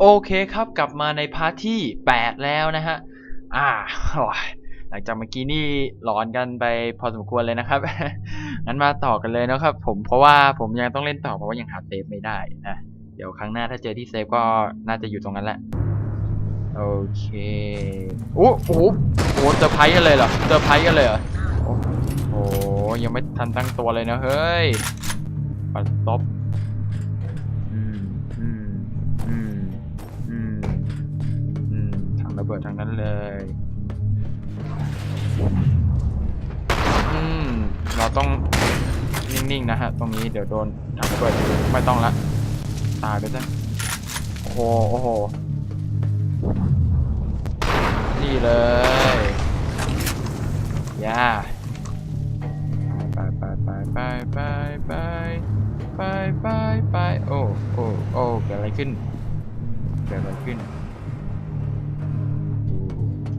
โอเคครับกลับมาในพาร์ทที่ 8 แล้วนะฮะ อ่าหลังจากเมื่อกี้นี่หลอนกันไปพอสมควรเลยนะครับ งั้นมาต่อกันเลยนะครับ ผมเพราะว่าผมยังต้องเล่นต่อเพราะว่ายังหาเซฟไม่ได้นะ เดี๋ยวครั้งหน้าถ้าเจอที่เซฟก็น่าจะอยู่ตรงนั้นแหละ โอเคโอ้โหโอ้โหเซอร์ไพรส์กันเลยเหรอเซอร์ไพรส์กันเลยเหรอ โอ้โหยังไม่ทันตั้งตัวเลยนะเฮ้ยปัดตบ ระเบิดทางนั้นเลย อืม เราต้องนิ่งๆนะฮะ ตรงนี้เดี๋ยวโดนถังระเบิดไม่ต้องละ ตายไปซะโอ้โห โอ้โห นี่เลยย่าไปไปไปไปไปไปไปไปไปโอ้โอ้โอ้เกิดอะไรขึ้นเกิดอะไรขึ้น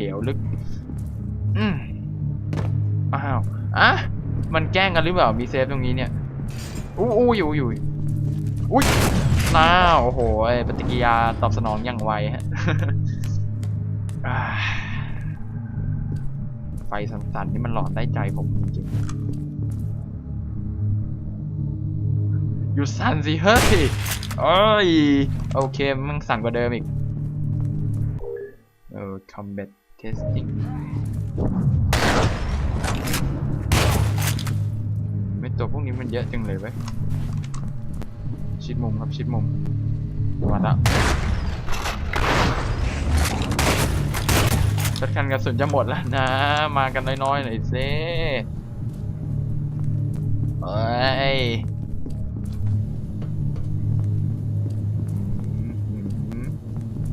เหวลึก อืมอ้าวอะมันแกล้งกันหรือเปล่า มีเซฟตรงนี้เนี่ย อู้อู้อยู่อยู่อุ้ยน้าวโอ้โหไอ้ปฏิกิริยาตอบสนองอย่างไวฮะอ่าไฟสันๆนี่มันหลอนได้ใจผมจริงๆหยุดสั่นสิเฮ้ยโอ้ย โอเค มันสั่นกว่าเดิมอีก เออ combat testing ไม่ตัวพวกนี้มันเยอะจังเลยเว้ย ชิดมุมครับชิดมุมมาแล้วชัดคันกระสุนจะหมดแล้วนะ มากันน้อยๆหน่อยสิเอ้ย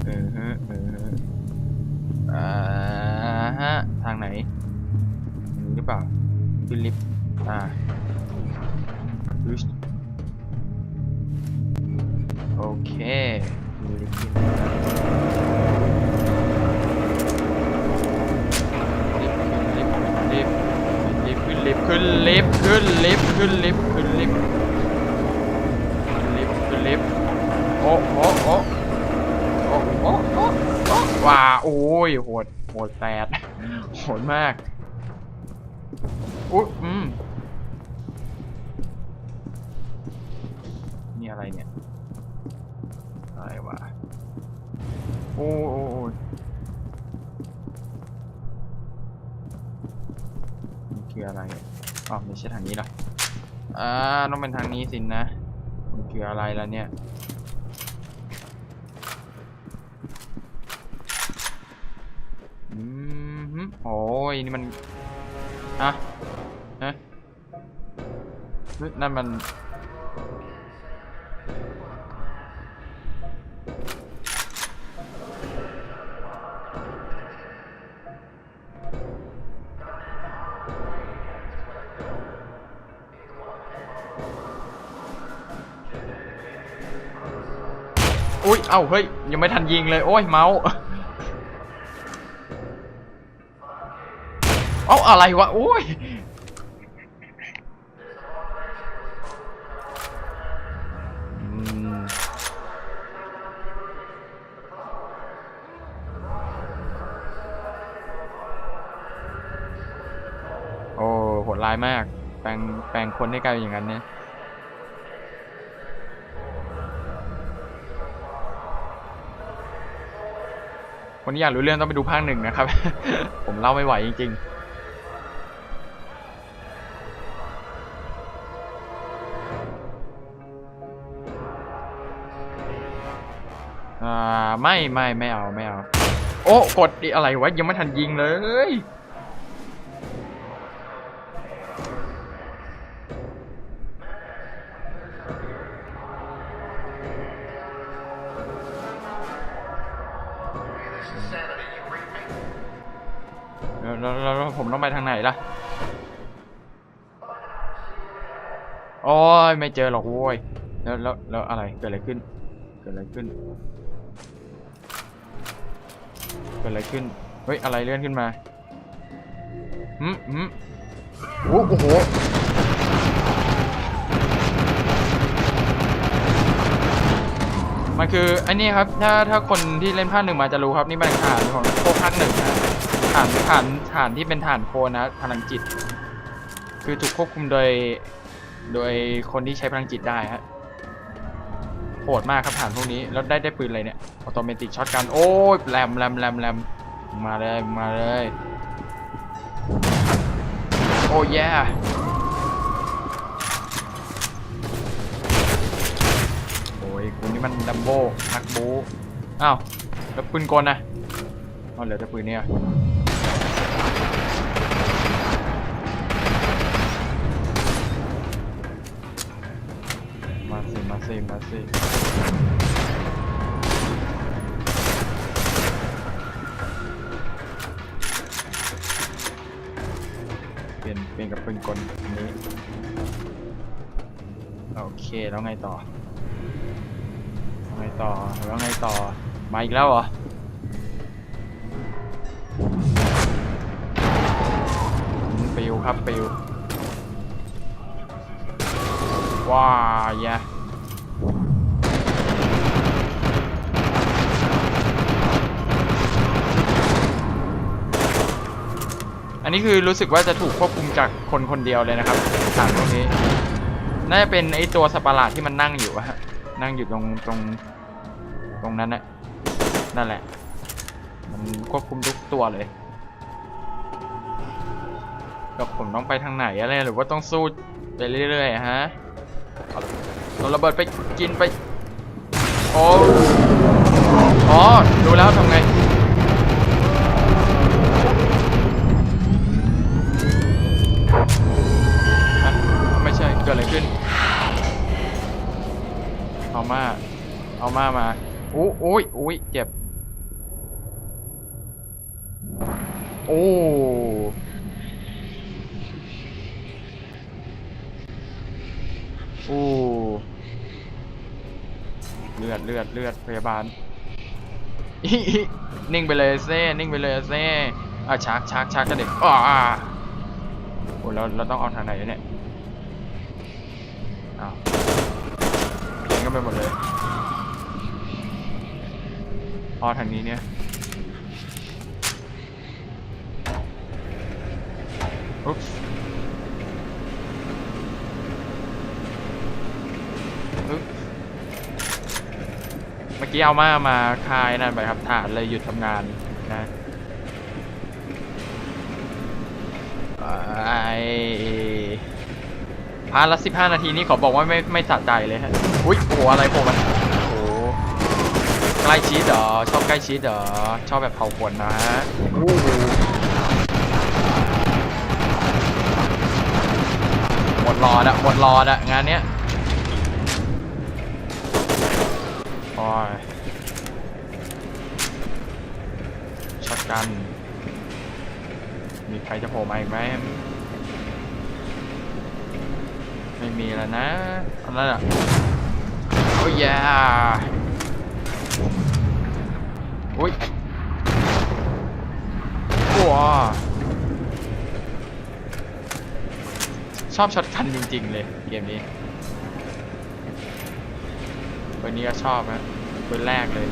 เออฮะเออ อ่าฮะ ทางไหนนี้หรือเปล่าขึ้นลิฟต์อ่าโอเคมีลิฟต์ขึ้นลิฟต์ลิฟต์ลิฟต์ขึ้นลิฟต์ขึ้นลิฟต์ขึ้นลิฟต์ขึ้นลิฟต์ขึ้นลิฟต์ขึ้นลิฟต์ขึ้นลิฟต์โอ้โอ้โอ้โอ้โอ้โอ้โอ้ว้า โอ้ยโหดโหดแสดโหดมากอุ๊ยอืมนี่อะไรเนี่ยอะไรวะโอ้โอ้โอ้ยมันคืออะไรอะอ๋อไม่ใช่ทางนี้หรออ่าต้องเป็นทางนี้สินะมันคืออะไรล่ะเนี่ย อืมฮึ โอ้ยนี่มันอะฮะนั่นมันอุ้ย เอ้า เฮ้ย ยังไม่ทันยิงเลย โอ้ย เมาส์าอะไรวะโอ้ยโอ้โหดร้ายมาก แปลงแปลงคนให้กลายเป็นอย่างนั้นเนี่ยคนที่อยากรู้เรื่องต้องไปดูภาคหนึ่งนะครับ ผมเล่าไม่ไหวจริง ๆ ไม่ไม่ไม่เอาไม่เอาโอ้กดอะไรวะยังไม่ทันยิงเลยแล้วผมต้องไปทางไหนล่ะ โอ้ยไม่เจอหรอกโว้ย แล้วแล้วแล้วอะไร เกิดอะไรขึ้น เกิดอะไรขึ้น กิดอะไรขึ้น เฮ้ย อะไรเลื่อนขึ้นมาหืมหืมโอ้โหมันคืออันนี้ครับ ถ้าถ้าคนที่เล่นภาคหนึ่งมาจะรู้ครับ นี่เป็นฐานของพวกภาคหนึ่งนะฐานฐานฐานที่เป็นฐานโคนนะพลังจิต คือถูกควบคุมโดย โดยคนที่ใช้พลังจิตได้ฮะ โหดมากครับฐานพวกนี้ แล้วได้ได้ปืนอะไรเนี่ยออโตเมติกช็อตกัน โอ้ยแรมแรมแรมแรมมาเลยมาเลย โอ้ยแย่โอ้ยคุณนี่มันดัมโบ้นักบูอ้าวแล้วปืนกลนะอ๋อเหลือแต่ปืนเนี่ย มาสิมาสิมาสิเปลี่ยนเปลี่ยนกับปืนกลอันนี้ โอเคแล้วไงต่อไงต่อแล้วไงต่อ มาอีกแล้วเหรอปิวครับปิวว้ายแย่ นี้คือรู้สึกว่าจะถูกควบคุมจากคนคนเดียวเลยนะครับฐานพวกนี้ น่าจะเป็นไอตัวสัตว์ประหลาที่มันนั่งอยู่อะฮะนั่งอยู่ตรงตรงตรงนั้นนะนั่นแหละ มันควบคุมทุกตัวเลยก็ผมต้องไปทางไหนอะไรหรือว่าต้องสู้ไปเรื่อยๆฮะเอาเอาระเบิดไปกินไป โอ้อ๋อดูแล้วทำไง เอามา เอามามาอู้อุ้ยอุ้ยเจ็บ โอ้โอ้เลือดเลือดเลือดพยาบาลนิ่งไปเลยเซ่นิ่งไปเลยเซ่อะชักชักชักกันเด็กอ้าโอ้เราเราต้องเอาทางไหนเนี่ยอ้าว กันไปหมดเลยอ๋อทางนี้เนี่ยอุ๊บอุ๊บเมื่อกี้เอามามาคายนั่นไปครับฐานเลยหยุดทำงานนะไอพาร์ทละสิบห้านาทีนี้ขอบอกว่าไม่ไม่สะใจเลยฮะ อุ้ยโอ้อะไรผมมันโอ้ใกล้ชิดเหรอชอบใกล้ชิดเหรอชอบแบบเผาขนนะฮะโอ้โหหมดรอดอะหมดรอดอะงานเนี้ยโอ้ยช็อตกัน มีใครจะโผล่มาอีกไหมไม่มีแล้วนะอันนั้นอะ ยาอุ้ยว้าชอบช็อตกันจริง ๆ เลย เกมนี้เบอร์นี้ก็ชอบนะเบอร์แรกเลย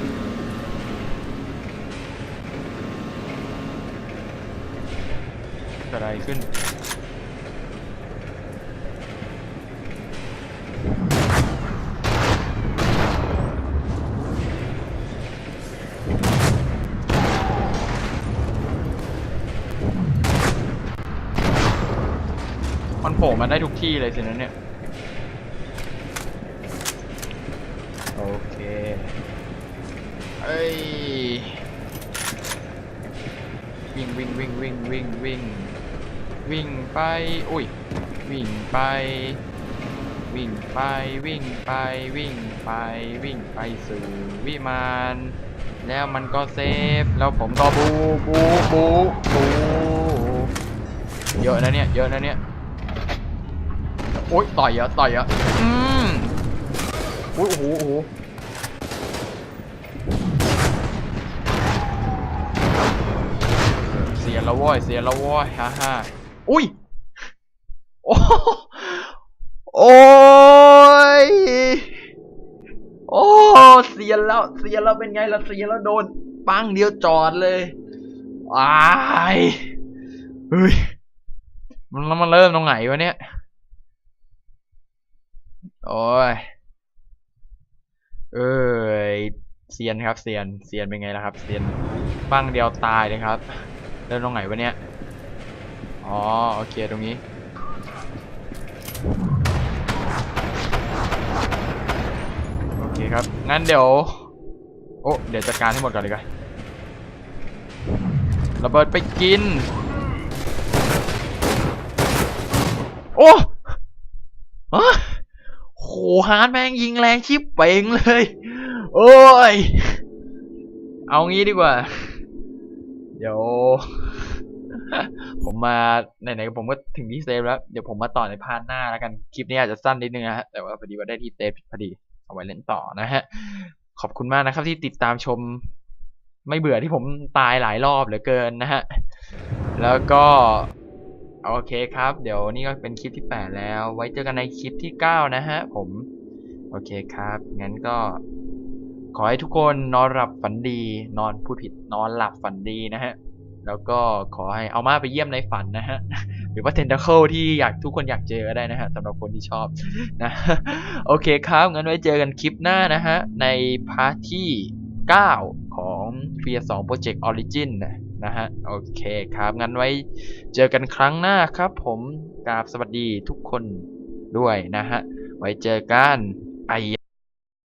เกิดอะไรขึ้น มาได้ทุกที่เลยสินะเนี่ย โอเคเอ้ยวิ่งวิ่งวิ่งวิ่งวิ่งวิ่งวิ่งไป อุ้ย วิ่งไป วิ่งไปวิ่งไปวิ่งไปวิ่งไปสู่วิมาน แล้วมันก็เซฟ แล้วผมก็บูบูบูบูเยอะนะเนี่ย เยอะนะเนี่ย โอ๊ยต่อยเยอะต่อยเยอะอืมอุ้ยโอ้โหโอ้โหเสียแล้วโว้ยเสียแล้วโว้ยฮ่าฮ่าอุ้ยโอ้โอ้ยโอ้โอ้เสียนแล้วเสียนแล้วเป็นไงล่ะเสียนแล้วโดนปังเดียวจอดเลยว้ายเฮ้ยมันแล้วมันเริ่มตรงไหนวะเนี่ย โอ้ย เอ้ยเซียนครับเซียนเซียนเป็นไงล่ะครับเซียนปังเดียวตายเลยครับเริ่มตรงไหนวะเนี่ย อ๋อโอเคตรงนี้ โอเคครับ งั้นเดี๋ยว โอ้เดี๋ยวจัดการให้หมดก่อนเลยกันระเบิดไปกิน โอ้อะ ฮาร์ดแม่งยิงแรงชิบเป่งเลย โอ้ย เอางี้ดีกว่า เดี๋ยว ผมมาไหนๆผมก็ถึงที่เซฟแล้ว เดี๋ยวผมมาต่อในพาร์ทหน้าแล้วกัน คลิปนี้อาจจะสั้นนิดนึงนะฮะ แต่ว่าพอดีว่าได้ที่เซฟพอดี เอาไว้เล่นต่อนะฮะ ขอบคุณมากนะครับที่ติดตามชม ไม่เบื่อที่ผมตายหลายรอบเหลือเกินนะฮะ แล้วก็ โอเคครับ เดี๋ยวนี่ก็เป็นคลิปที่ 8 แล้ว ไว้เจอกันในคลิปที่ 9 นะฮะผม โอเคครับ งั้นก็ ขอให้ทุกคนนอนหลับฝันดี นอนพูดผิดนอนหลับฝันดีนะฮะ แล้วก็ขอให้เอามาไปเยี่ยมในฝันนะฮะ หรือว่าเทนเ a เคิลที่อยากทุกคนอยากเจอก็ได้นะฮะสำหรับคนที่ชอบนะ โอเคครับ งั้นไว้เจอกันคลิปหน้านะฮะ ในพาร์ทที่ 9 ของ Fear 2 Project Origin นะ นะฮะโอเคครับ งั้นไว้เจอกันครั้งหน้าครับ ผมกราบสวัสดีทุกคนด้วยนะฮะ ไว้เจอกันไอย